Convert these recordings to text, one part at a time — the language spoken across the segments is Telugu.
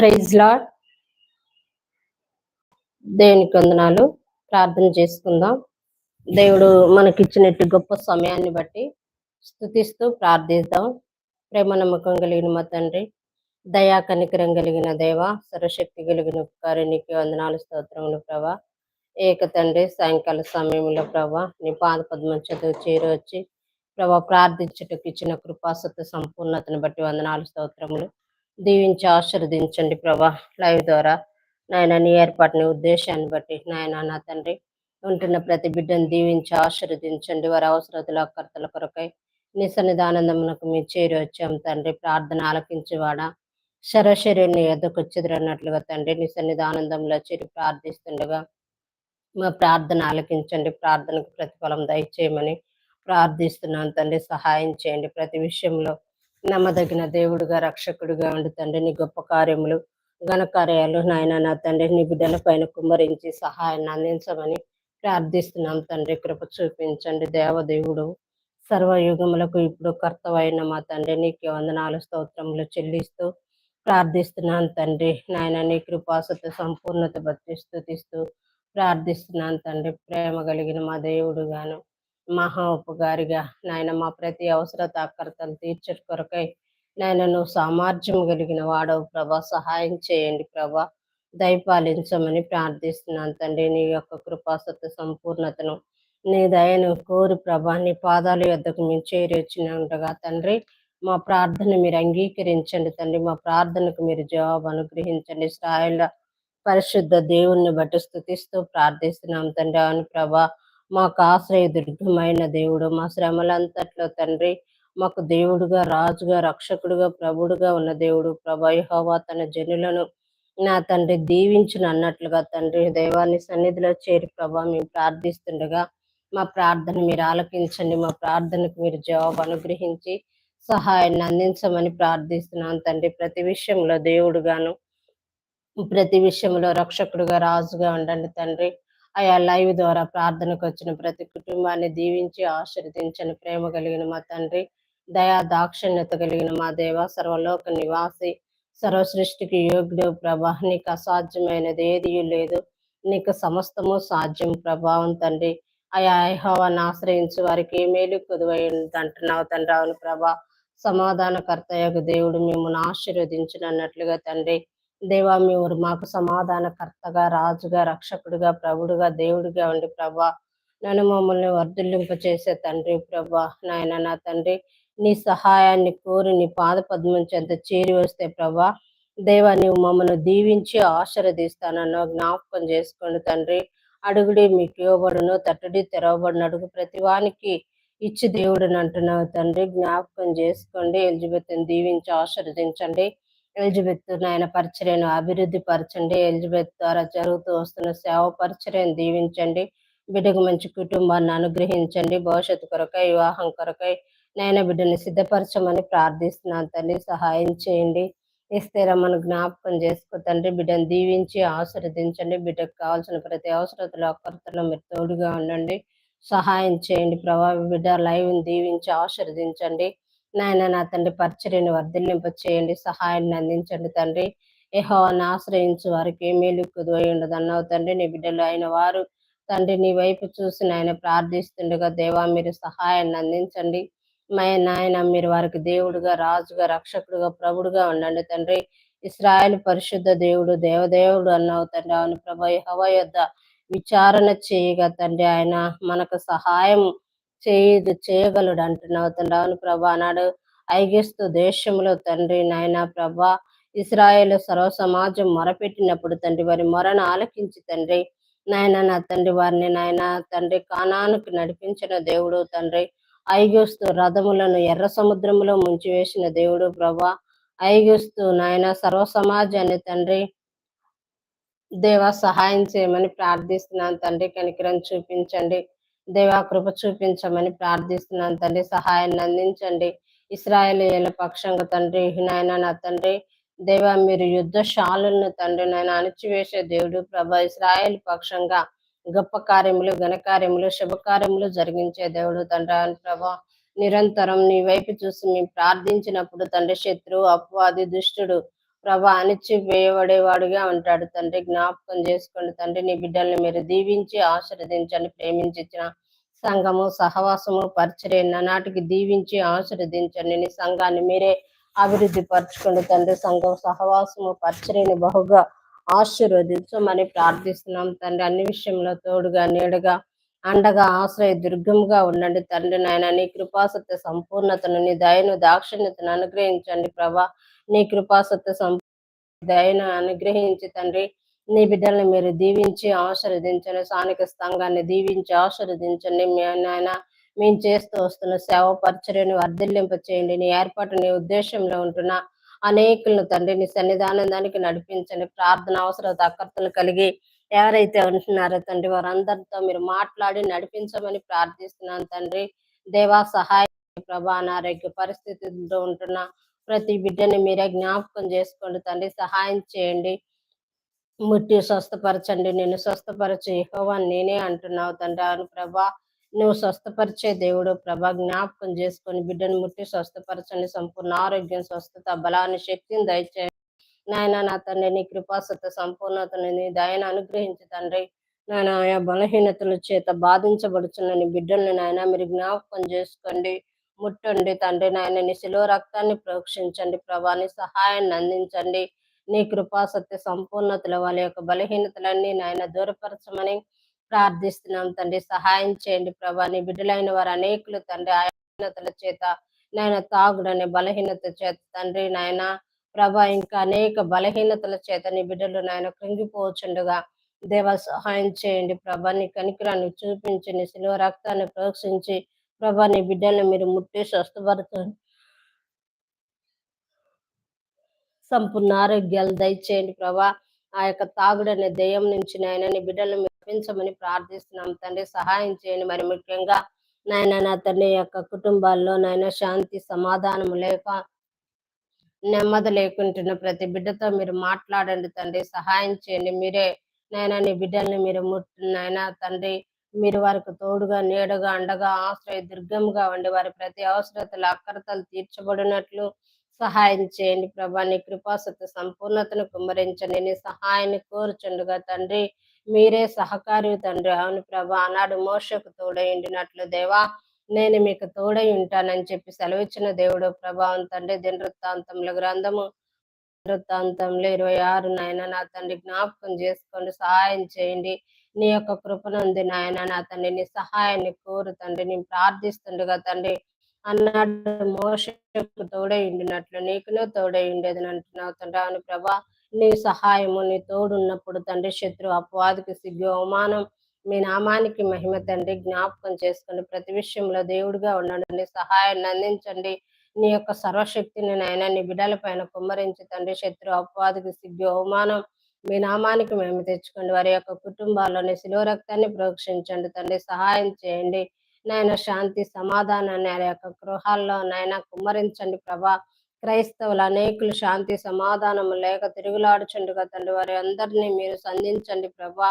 ప్రైజ్ లాడ్ దేవునికి వందనాలు. ప్రార్థన చేసుకుందాం. దేవుడు మనకిచ్చినట్టు గొప్ప సమయాన్ని బట్టి స్థుతిస్తూ ప్రార్థిద్దాం. ప్రేమ నమ్మకం కలిగిన మా తండ్రి దయా కనికరం కలిగిన దేవ సర్వశక్తి కలిగిన ఉపకారానికి వందనాలు స్తోత్రములు ప్రభా. ఏక తండ్రి సాయంకాల సమయంలో ప్రభా నీ పాద పద్మ చదువు చేరవచ్చి ప్రభా ప్రార్థించుటకు ఇచ్చిన కృపాసత్వ సంపూర్ణతను బట్టి వందనాలు స్తోత్రములు. దీవించి ఆశీర్వదించండి ప్రభా. లైవ్ ద్వారా నాయన నీ ఏర్పాటుని ఉద్దేశాన్ని బట్టి నాయన నా తండ్రి ఉంటున్న ప్రతి బిడ్డను దీవించి ఆశీర్వదించండి. వారి అవసరతల కర్తల కొరకై నీ సన్నిధానందమునకు మీ చేరి వచ్చాం తండ్రి. ప్రార్థన ఆలకించేవాడా. శరశరీరుని ఎద్దకొచ్చిదిరు చెదిరన్నట్లుగా తండ్రి నీ సన్నిధానందంలో చేరి ప్రార్థిస్తుండగా మా ప్రార్థన ఆలకించండి. ప్రార్థనకు ప్రతిఫలం దయచేయమని ప్రార్థిస్తున్నాను తండ్రి. సహాయం చేయండి. ప్రతి విషయంలో నమ్మదగిన దేవుడుగా రక్షకుడిగా ఉండి తండ్రి. నీ గొప్ప కార్యములు ఘన కార్యాలు నాయన నా తండ్రి నీ బిడ్డల పైన కుమ్మరించి సహాయాన్ని అందించమని ప్రార్థిస్తున్నాం తండ్రి. కృప చూపించండి దేవదేవుడు. సర్వయుగములకు ఇప్పుడు కర్తవైన మా తండ్రి నీకు వందనాలు స్తోత్రములు చెల్లిస్తూ ప్రార్థిస్తున్నాను తండ్రి. నాయన నీ కృపాసత సంపూర్ణత బట్టి స్థుతిస్తూ ప్రార్థిస్తున్నాను తండ్రి. ప్రేమ కలిగిన మా దేవుడు గాను మహా ఉపగారిగా నాయన మా ప్రతి అవసరత అక్కర్తలు తీర్చట కొరకై నాయన నువ్వు సామర్థ్యం కలిగిన వాడవు ప్రభా. సహాయం చేయండి ప్రభా. దయపాలించమని ప్రార్థిస్తున్నాను తండ్రి. నీ యొక్క కృపాసత్వ సంపూర్ణతను నీ దయను కోరి ప్రభా. నీ పాదాల యొద్దకు మేము చేరొచ్చిన ఉండగా తండ్రి మా ప్రార్థన మీరు అంగీకరించండి తండ్రి. మా ప్రార్థనకు మీరు జవాబు అనుగ్రహించండి. స్థాయిలో పరిశుద్ధ దేవుణ్ణి బట్టి స్థుతిస్తూ ప్రార్థిస్తున్నాం తండ్రి. అవును ప్రభా. మాకు ఆశ్రయదుర్గమైన దేవుడు. మా శ్రమలంతట్లో తండ్రి మాకు దేవుడుగా రాజుగా రక్షకుడుగా ప్రభుడుగా ఉన్న దేవుడు ప్రభా తన జనులను నా తండ్రి దీవించిన అన్నట్లుగా తండ్రి దైవాన్ని సన్నిధిలో చేరి ప్రభా మేము ప్రార్థిస్తుండగా మా ప్రార్థన మీరు ఆలకించండి మా ప్రార్థనకు మీరు జవాబు అనుగ్రహించి సహాయాన్ని అందించమని ప్రార్థిస్తున్నాను తండ్రి. ప్రతి విషయంలో దేవుడుగాను ప్రతి విషయంలో రక్షకుడుగా రాజుగా ఉండండి తండ్రి. ఆయా లైవ్ ద్వారా ప్రార్థనకు వచ్చిన ప్రతి కుటుంబాన్ని దీవించి ఆశీర్వదించని ప్రేమ కలిగిన మా తండ్రి దయా దాక్షిణ్యత కలిగిన మా దేవ సర్వలోక నివాసి సర్వ సృష్టికి యోగ్యుడు ప్రభా నీకు అసాధ్యమైనది ఏది లేదు. నీకు సమస్తము సాధ్యం ప్రభావం తండ్రి. ఆయా ఐహోవాన్ని ఆశ్రయించి వారికి ఏ మేలు కుదువై అంటున్నావు తండ్రి. అవును ప్రభా సమాధానకర్త యొక్క దేవుడు మిమ్మల్ని ఆశీర్వదించినట్లుగా తండ్రి. దేవా మీరు మాకు సమాధానకర్తగా రాజుగా రక్షకుడిగా ప్రభుడుగా దేవుడిగా ఉండి ప్రభా నన్ను మమ్మల్ని వర్ధిల్లింప చేసే తండ్రి ప్రభా నాయన నా తండ్రి నీ సహాయాన్ని కోరి నీ పాద పద్మం చెంత చేరి వస్తే ప్రభా దేవా నీవు మమ్మల్ని దీవించి ఆశీర్వదిస్తానన్న జ్ఞాపకం చేసుకోండి తండ్రి. అడుగుడి మీకు ఇవ్వబడును తట్టుడి తెరవబడిన అడుగు ప్రతి వానికి ఇచ్చి దేవుడిని అంటున్నావు తండ్రి. జ్ఞాపకం చేసుకోండి ఎలిజబెత్ని దీవించి ఆశీర్వదించండి. ఎలిజబెత్ నాయన పరిచర్యను అభివృద్ధి పరచండి. ఎలిజబెత్ ద్వారా జరుగుతూ వస్తున్న సేవ పరిచర్యను దీవించండి. బిడ్డకు మంచి కుటుంబాన్ని అనుగ్రహించండి. భవిష్యత్తు కొరకై వివాహం కొరకై నాయన బిడ్డని సిద్ధపరచమని ప్రార్థిస్తున్నాను తండ్రి సహాయం చేయండి. ఇస్తే రమ్మను జ్ఞాపకం చేసుకో తండ్రి. బిడ్డను దీవించి ఆశీర్వదించండి. బిడ్డకు కావాల్సిన ప్రతి అవసరతలో కొరతలో మీరు తోడుగా ఉండండి. సహాయం చేయండి. ప్రభావి బిడ్డ లైవ్ని దీవించి ఆశీర్వదించండి. నాయన నా తండ్రి పరిచర్యను వర్ధిల్లింప చేయండి సహాయాన్ని అందించండి తండ్రి. యహోవాన్ని ఆశ్రయించు వారికి ఏమీ మేలు కుదువై ఉండదు తండ్రి. నీ బిడ్డలు అయిన వారు తండ్రి నీ వైపు చూసి నాయన ప్రార్థిస్తుండగా దేవా మీరు సహాయాన్ని అందించండి. మై నాయన మీరు వారికి దేవుడుగా రాజుగా రక్షకుడుగా ప్రభుడుగా ఉండండి తండ్రి. ఇస్రాయల్ పరిశుద్ధ దేవుడు దేవదేవుడు అన్నావు తండ్రి. అవును ప్రభా హవ యొద్ద విచారణ చేయగా తండ్రి ఆయన మనకు సహాయం చేయదు చేయగలడు అంటున్నావు తండ్రి అవును ప్రభా. అన్నాడు ఐగిస్తు దేశంలో తండ్రి నాయన ప్రభా ఇస్రాయేల్ సర్వ సమాజం మొరపెట్టినప్పుడు తండ్రి వారి మొరను ఆలకించి తండ్రి నాయన నా తండ్రి వారిని నాయన తండ్రి కానానికి నడిపించిన దేవుడు తండ్రి. ఐగుస్తు రథములను ఎర్ర సముద్రంలో ముంచివేసిన దేవుడు ప్రభా. ఐగుస్తు నాయన సర్వ సమాజాన్ని తండ్రి దేవా సహాయం చేయమని ప్రార్థిస్తున్నాను తండ్రి. కనికరం చూపించండి. దేవా కృప చూపించమని ప్రార్థిస్తున్నాను తండ్రి. సహాయాన్ని అందించండి. ఇస్రాయేలీల పక్షంగా తండ్రి నాయన నా తండ్రి. దేవా మీరు యుద్ధశాలను తండ్రి నాయన అణిచివేసే దేవుడు. ప్రభా ఇస్రాయేల్ పక్షంగా గొప్ప కార్యములు ఘనకార్యములు శుభకార్యములు జరిగించే దేవుడు తండ్రి. అని ప్రభా నిరంతరం నీ వైపు చూసి మేము ప్రార్థించినప్పుడు తండ్రి శత్రువు అపవాది దుష్టుడు ప్రభా అణిచివేయబడేవాడుగా ఉంటాడు. తండ్రి జ్ఞాపకం చేసుకోండి. తండ్రి నీ బిడ్డల్ని మీరు దీవించి ఆశీర్వదించండి. ప్రేమించిన సంఘము సహవాసము పరిచరే నాటికి దీవించి ఆశీర్వదించండి. నీ సంఘాన్ని మీరే అభివృద్ధి పరచుకోండి. తండ్రి సంఘం సహవాసము పరిచరేని బహుగా ఆశీర్వదించమని ప్రార్థిస్తున్నాం. తండ్రి అన్ని విషయంలో తోడుగా నీడగా అండగా ఆశ్రయ దుర్గంగా ఉండండి తండ్రి నాయన. నీ కృపాసత్య సంపూర్ణతను నీ దయను దాక్షిణ్యతను అనుగ్రహించండి ప్రభా. నీ కృపాసత్య సంపూ దయను అనుగ్రహించి తండ్రి నీ బిడ్డల్ని మీరు దీవించి ఆశీర్వదించండి. స్థానిక సంఘాన్ని దీవించి ఆశీర్వదించండి. మీ నాయన మేము చేస్తూ వస్తున్న సేవ పరిచర్యను వర్ధిల్లింప చేయండి. నీ ఏర్పాటు నీ ఉద్దేశంలో ఉంటున్న అనేకులను తండ్రి నీ సన్నిధానందానికి నడిపించండి. ప్రార్థన అవసరత అక్కర్తలు కలిగి ఎవరైతే ఉంటున్నారో తండ్రి వారందరితో మీరు మాట్లాడి నడిపించమని ప్రార్థిస్తున్నాను తండ్రి. దేవా సహాయ ప్రభా అనారోగ్య పరిస్థితుల్లో ఉంటున్న ప్రతి బిడ్డని మీరే జ్ఞాపకం చేసుకోండి తండ్రి. సహాయం చేయండి. ముట్టి స్వస్థపరచండి. నేను స్వస్థపరచు యెహోవా నేనే అంటున్నావు తండ్రి. అవును ప్రభా నువ్వు స్వస్థపరిచే దేవుడు ప్రభా. జ్ఞాపకం చేసుకొని బిడ్డను ముట్టి స్వస్థపరచండి. సంపూర్ణ ఆరోగ్యం స్వస్థత బలాన్ని శక్తిని దయచేయండి. నాయన నా తండ్రి నీ కృపాసత సంపూర్ణతను నీ దయను అనుగ్రహించి తండ్రి. నాయన ఆయా బలహీనతల చేత బాధించబడుచున్న నీ బిడ్డల్ని నాయన మీరు జ్ఞాపకం చేసుకోండి. ముట్టండి తండ్రి నాయన నీ శిలో రక్తాన్ని ప్రోక్షించండి ప్రభాని సహాయాన్ని అందించండి. నీ కృపా సత్య సంపూర్ణతల వాళ్ళ యొక్క బలహీనతలన్నీ నాయన దూరపరచమని ప్రార్థిస్తున్నాం తండ్రి. సహాయం చేయండి ప్రభా నీ బిడ్డలైన వారు అనేకులు తండ్రి ఆయనతల చేత నాయన తాగుడనే బలహీనత చేత తండ్రి నాయన ప్రభా ఇంకా అనేక బలహీనతల చేత నీ బిడ్డలు నాయన కృంగిపోవచ్చుండగా. దేవ సహాయం చేయండి ప్రభా. నీ కనికరాన్ని చూపించి నీ శిలువ రక్తాన్ని ప్రోక్షించి ప్రభా నీ బిడ్డల్ని మీరు ముట్టి స్వస్థపరచండి సంపూర్ణ ఆరోగ్యాలు దయచేయండి ప్రభా. ఆ యొక్క తాగుడనే దెయ్యం నుంచి నాయన నీ బిడ్డలను మెప్పించమని ప్రార్థిస్తున్నాం. తండ్రి సహాయం చేయండి. మరి ముఖ్యంగా నాయన నా తండ్రి యొక్క కుటుంబాల్లో నాయన శాంతి సమాధానం లేక నెమ్మది లేకుంటున్న ప్రతి బిడ్డతో మీరు మాట్లాడండి తండ్రి. సహాయం చేయండి. మీరే నాయన నీ బిడ్డల్ని మీరు ముట్టు నాయన తండ్రి మీరు వారికి తోడుగా నీడగా అండగా ఆశ్రయ దుర్గంగా ఉండి వారి ప్రతి అవసరతలు అక్కరతలు తీర్చబడినట్లు సహాయం చేయండి ప్రభా. నీ కృపాసత సంపూర్ణతను కుమ్మరించండి. నీ సహాయాన్ని కోరుచుండగా తండ్రి. మీరే సహకారి తండ్రి. అవును ప్రభా. ఆనాడు మోషకు తోడైండినట్లు దేవా నేను మీకు తోడై ఉంటానని చెప్పి సెలవిచ్చిన దేవుడు ప్రభావం తండ్రి దినవృత్తాంతముల గ్రంథము వృత్తాంతంలో ఇరవై ఆరు నాయన నా తండ్రి జ్ఞాపకం చేసుకోండి సహాయం చేయండి. నీ యొక్క కృపనుంది నాయన నా తండ్రి నీ సహాయాన్ని కోరు తండ్రి. నేను ప్రార్థిస్తుండగా తండ్రి అన్నాడు మోసకు తోడై ఉండినట్లు నీకునే తోడై ఉండేది అంటున్నావు తండ్రి. అవును ప్రభా నీ సహాయము నీ తోడున్నప్పుడు తండ్రి శత్రు అపవాదికి సిగ్గు అవమానం మీ నామానికి మహిమ తండ్రి. జ్ఞాపకం చేసుకోండి ప్రతి విషయంలో దేవుడిగా ఉండండి. సహాయాన్ని అందించండి. నీ యొక్క సర్వశక్తిని నాయన నీ బిడ్డల పైన కుమ్మరించి తండ్రి శత్రు అపవాదికి సిగ్గు అవమానం మీ నామానికి మేము తెచ్చుకోండి. వారి యొక్క కుటుంబాల్లోని శిలువ రక్తాన్ని ప్రోక్షించండి తండ్రి. సహాయం చేయండి. నాయన శాంతి సమాధానాన్ని వారి యొక్క గృహాల్లో నాయన కుమ్మరించండి ప్రభా. క్రైస్తవులు అనేకులు శాంతి సమాధానము లేక తిరుగులాడుచుండగా తండ్రి వారి అందరినీ మీరు సంధించండి ప్రభా.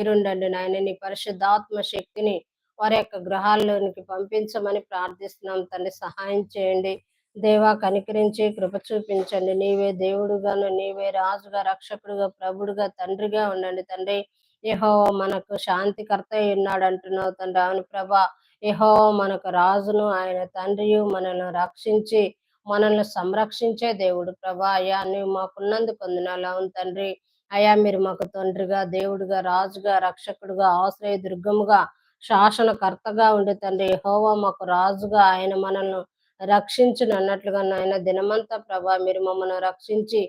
మీరుండండి నాయన నీ పరిశుద్ధాత్మ శక్తిని వారి యొక్క గృహాల్లోనికి పంపించమని ప్రార్థిస్తున్నాం. తండ్రి సహాయం చేయండి. దేవా కనికరించి కృప చూపించండి. నీవే దేవుడుగాను నీవే రాజుగా రక్షకుడుగా ప్రభుడుగా తండ్రిగా ఉండండి. తండ్రి యహో మనకు శాంతికర్త ఉన్నాడు అంటున్నావు తండ్రి. అవును ప్రభా ఏహో మనకు రాజును ఆయన తండ్రియు మనల్ని రక్షించి మనల్ని సంరక్షించే దేవుడు ప్రభా. అయ్యా నువ్వు మాకున్నందుకు వందనాలు. అవును తండ్రి అయ్యా మీరు మాకు తండ్రిగా దేవుడిగా రాజుగా రక్షకుడుగా ఆశ్రయ దుర్గముగా శాసనకర్తగా ఉండే తండ్రి హోవా మాకు రాజుగా ఆయన మనల్ని రక్షించును అన్నట్లుగా నాయన దినమంతా ప్రభా మీరు మమ్మల్ని రక్షించి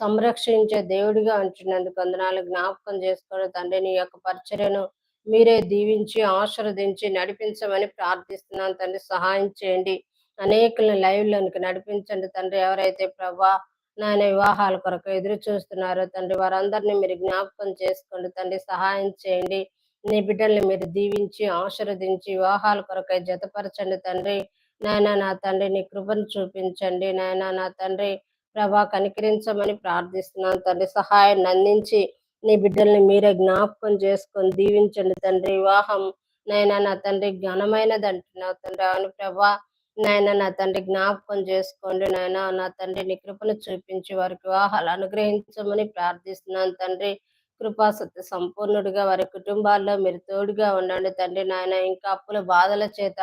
సంరక్షించే దేవుడిగా ఉంచినందుకు వందనాలు జ్ఞాపకం చేసుకోవడం తండ్రి. నీ యొక్క పరిచర్యను మీరే దీవించి ఆశీర్వదించి నడిపించమని ప్రార్థిస్తున్నాను తండ్రి. సహాయం చేయండి. అనేకులను లైవ్ లోనికి నడిపించండి తండ్రి. ఎవరైతే ప్రభా నాయన వివాహాల కొరకు ఎదురు చూస్తున్నారు. తండ్రి వారందరినీ మీరు జ్ఞాపకం చేసుకోండి. తండ్రి సహాయం చేయండి. నీ బిడ్డల్ని మీరు దీవించి ఆశీర్వదించి వివాహాల కొరకై జతపరచండి తండ్రి. నాయన నా తండ్రి నీ కృపను చూపించండి. నాయన నా తండ్రి ప్రభా కనికరించమని ప్రార్థిస్తున్నాను. తండ్రి సహాయాన్ని అందించి నీ బిడ్డల్ని మీరే జ్ఞాపకం చేసుకొని దీవించండి తండ్రి. వివాహం నైనా నా తండ్రి ఘనమైనది అంటున్నావు తండ్రి. అవును ప్రభా నాయన నా తండ్రి జ్ఞాపకం చేసుకోండి నాయన. నా తండ్రి నీ కృపను చూపించి వారికి వివాహాలు అనుగ్రహించమని ప్రార్థిస్తున్నాను తండ్రి. కృపాసత్య సంపూర్ణుడిగా వారి కుటుంబాల్లో మీరు తోడుగా ఉండండి తండ్రి నాయన. ఇంకా అప్పుల బాధల చేత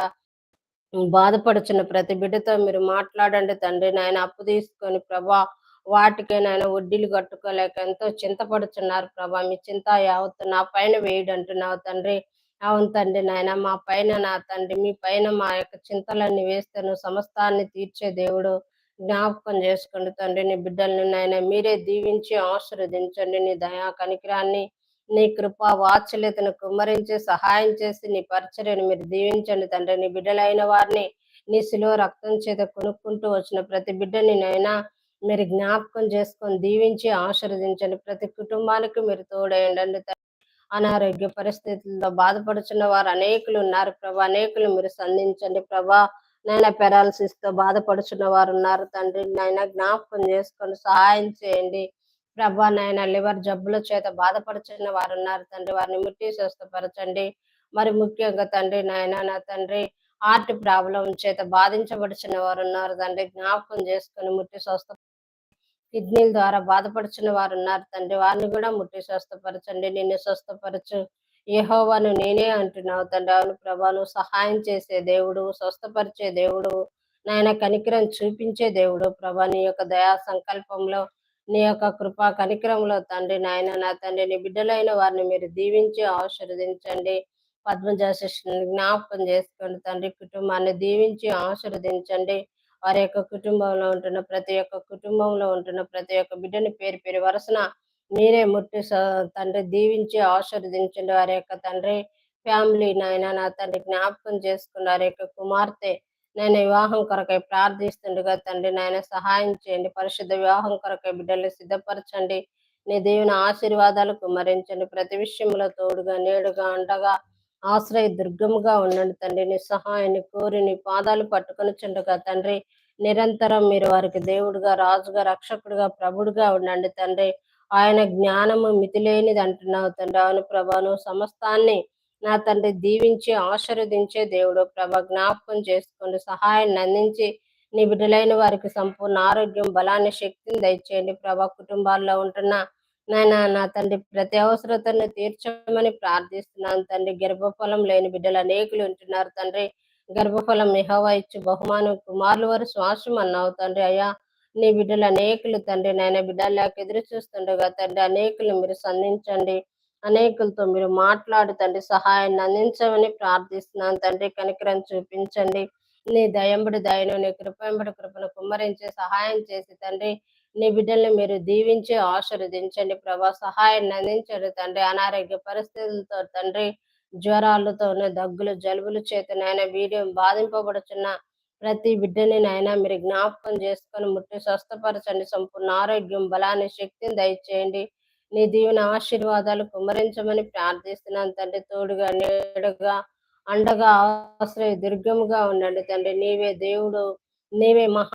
బాధపడుచున్న ప్రతి బిడ్డతో మీరు మాట్లాడండి తండ్రి నాయన. అప్పు తీసుకొని ప్రభా వాటికే నాయన వడ్డీలు కట్టుకోలేక ఎంతో చింతపడుచున్నారు ప్రభా. మీ చింత యావత్తు నా పైన వేయడంటున్నావు తండ్రి. అవును తండ్రి నాయన మా పైన నా తండ్రి మీ పైన మా యొక్క చింతలన్నీ వేస్తాను సమస్తాన్ని తీర్చే దేవుడు జ్ఞాపకం చేసుకోండి తండ్రి. నీ బిడ్డల్ని నాయన మీరే దీవించి ఆశీర్వదించండి. నీ దయా కనికిరాన్ని నీ కృప వాత్సల్యతను కుమ్మరించి సహాయం చేసి నీ పరిచర్యను మీరు దీవించండి తండ్రి. నీ బిడ్డలైన వారిని నీ శిలో రక్తం చేత కొనుక్కుంటూ వచ్చిన ప్రతి బిడ్డని నైనా మీరు జ్ఞాపకం చేసుకొని దీవించి ఆశీర్వదించండి. ప్రతి కుటుంబానికి మీరు తోడేయండి అనారోగ్య పరిస్థితులతో బాధపడుచున్న వారు అనేకులు ఉన్నారు. ప్రభా అనేకులు మీరు సంధించండి. ప్రభా నైనా పెరాలసిస్తో బాధపడుచున్న వారు ఉన్నారు. తండ్రి నాయన జ్ఞాపకం చేసుకొని సహాయం చేయండి. ప్రభా నాయన లివర్ జబ్బుల చేత బాధపడుచున్న వారు ఉన్నారు. తండ్రి వారిని ముట్టి స్వస్థపరచండి. మరి ముఖ్యంగా తండ్రి నాయన నా తండ్రి హార్ట్ ప్రాబ్లం చేత బాధించబడుచున్న వారు ఉన్నారు. తండ్రి జ్ఞాపకం చేసుకుని ముట్టి స్వస్థ కిడ్నీల ద్వారా బాధపడుచున్న వారు ఉన్నారు తండ్రి వారిని కూడా ముట్టి స్వస్థపరచండి. నిన్ను స్వస్థపరచు. యహోవాను నేనే అంటున్నావు. తండ్రి అవును ప్రభాను సహాయం చేసే దేవుడు స్వస్థపరిచే దేవుడు నాయన కనికరం చూపించే దేవుడు ప్రభా. నీ యొక్క దయా సంకల్పంలో నీ యొక్క కృపా కనికరంలో తండ్రి నాయన నా తండ్రి నీ బిడ్డలైన వారిని మీరు దీవించి ఆశీర్వదించండి. పద్మజాశిష్ని జ్ఞాపకం చేసుకోండి. తండ్రి కుటుంబాన్ని దీవించి ఆశీర్వదించండి. వారి యొక్క కుటుంబంలో ఉంటున్న ప్రతి ఒక్క కుటుంబంలో ఉంటున్న ప్రతి ఒక్క బిడ్డని పేరు పేరు వరుసన మీరే ముట్టి తండ్రి దీవించి ఆశీర్వదించండి. వారి యొక్క తండ్రి ఫ్యామిలీ నాయన నా తండ్రి జ్ఞాపకం చేసుకున్న వారి యొక్క కుమార్తె నేను వివాహం కొరకై ప్రార్థిస్తుండగా తండ్రి నాయన సహాయం చేయండి. పరిశుద్ధ వివాహం కొరకై బిడ్డలు సిద్ధపరచండి. నీ దేవుని ఆశీర్వాదాలు కుమరించండి ప్రతి విషయంలో తోడుగా నేడుగా అండగా ఆశ్రయ దుర్గముగా ఉండండి తండ్రి. నీ సహాయాన్ని కోరి నీ పాదాలు పట్టుకొని చుండగా తండ్రి. నిరంతరం మీరు వారికి దేవుడుగా రాజుగా రక్షకుడుగా ప్రభుడుగా ఉండండి తండ్రి. ఆయన జ్ఞానము మితిలేనిది అంటున్నావు తండ్రి. అవును ప్రభాను సమస్తాన్ని నా తండ్రి దీవించి ఆశీర్వదించే దేవుడు ప్రభ. జ్ఞాపకం చేసుకోండి. సహాయాన్ని అందించి నీ బిడ్డలైన వారికి సంపూర్ణ ఆరోగ్యం బలాన్ని శక్తిని దయచేయండి ప్రభా. కుటుంబాల్లో ఉంటున్న నాయన నా తండ్రి ప్రతి అవసరతను తీర్చమని ప్రార్థిస్తున్నాను తండ్రి. గర్భఫలం లేని బిడ్డలు అనేకులు ఉంటున్నారు తండ్రి. గర్భఫలం మిహవా ఇచ్చి బహుమానం కుమారులు వారు శ్వాసం అన్నావు తండ్రి. అయ్యా నీ బిడ్డలు అనేకులు తండ్రి. నాయన బిడ్డలాక ఎదురు చూస్తుండగా తండ్రి అనేకులు మీరు సంధించండి. అనేకులతో మీరు మాట్లాడు తండ్రి. సహాయాన్ని అందించమని ప్రార్థిస్తున్నాను తండ్రి. కనికరం చూపించండి. నీ దయంబడి దయను నీ కృపంబడి కృపను కుమ్మరించి సహాయం చేసి తండ్రి. నీ బిడ్డల్ని మీరు దీవించి ఆశీర్వదించండి. ప్రభా సహాయాన్ని అందించండి తండ్రి. అనారోగ్య పరిస్థితులతో తండ్రి జ్వరాలతోనే దగ్గులు జలుబులు చేత నాయన వీడియో బాధింపబడుచున్న ప్రతి బిడ్డని నాయన మీరు జ్ఞాపకం చేసుకొని ముట్టి స్వస్థపరచండి. సంపూర్ణ ఆరోగ్యం బలాన్ని శక్తిని దయచేయండి. నీ దీవెన ఆశీర్వాదాలు కుమరించమని ప్రార్థిస్తున్నాను తండ్రి. తోడుగా నేడుగా అండగా ఆశ్రయ దుర్గముగా ఉండండి తండ్రి. నీవే దేవుడు నీవే మహా